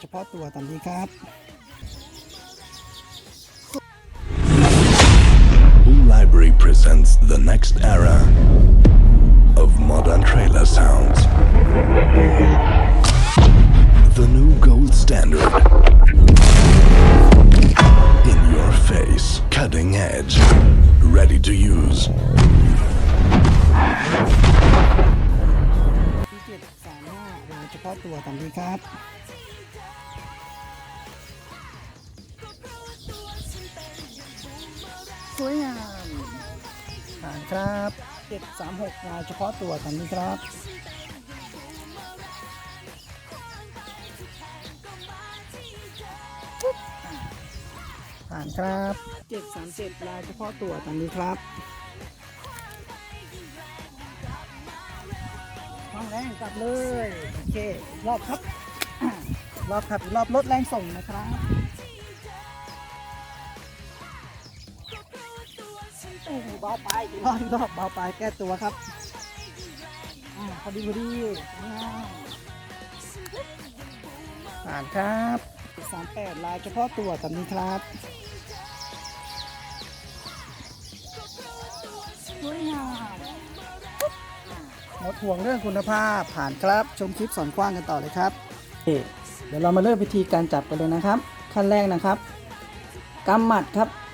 เฉพาะตัวตามนี้ครับ Blue Library presents the next era of modern trailer sounds. The new gold standard. In your face, cutting edge, ready to use. สวยงามผ่านครับเจ็ดสามหกลายเฉพาะตัวตามนี้ครับผ่านครับเจ็ดสามเจ็ดลายเฉพาะตัวตามนี้ครับห้องแรงกลับเลย โอเค รอบครับ รอบครับรอบลดแรงส่งนะครับ โอ้โหเบาไปอีกรอบอีกรอบเบาไปแก้ตัวครับอ่าพอดีพอดีอ่า ผ่านครับสามแปดลายเฉพาะตัวตามนี้ครับสวยงามหมดห่วงเรื่องคุณภาพผ่านครับ ชมคลิปสอนกว้างกันต่อเลยครับเอ๊ะเดี๋ยวเรามาเริ่มวิธีการจับกันเลยนะครับ ขั้นแรกนะครับกำหมัดครับ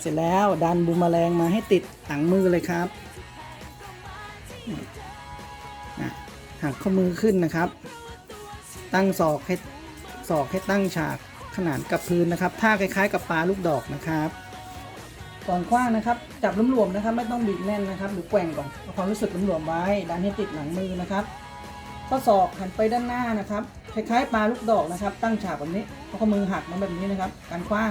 เสร็จแล้วดันบูมแมลงมาให้ติดหลังมือเลยครับหักข้อมือขึ้นนะครับ ตั้งศอกให้ศอกให้ตั้งฉากขนานกับพื้นนะครับท่าคล้าย ๆ กับปลาลูกดอกนะครับก่อนคว้างนะครับ จับหลวมๆนะครับ ไม่ต้องบีบแน่นนะครับ หรือแกว่งก่อนเอาความรู้สึกหลวมๆไว้ดันให้ติดหลังมือนะครับข้อศอกหันไปด้านหน้านะครับ คล้ายๆปลาลูกดอกนะครับ ตั้งฉากแบบนี้เอาข้อมือหักมาแบบนี้นะครับ การคว้าง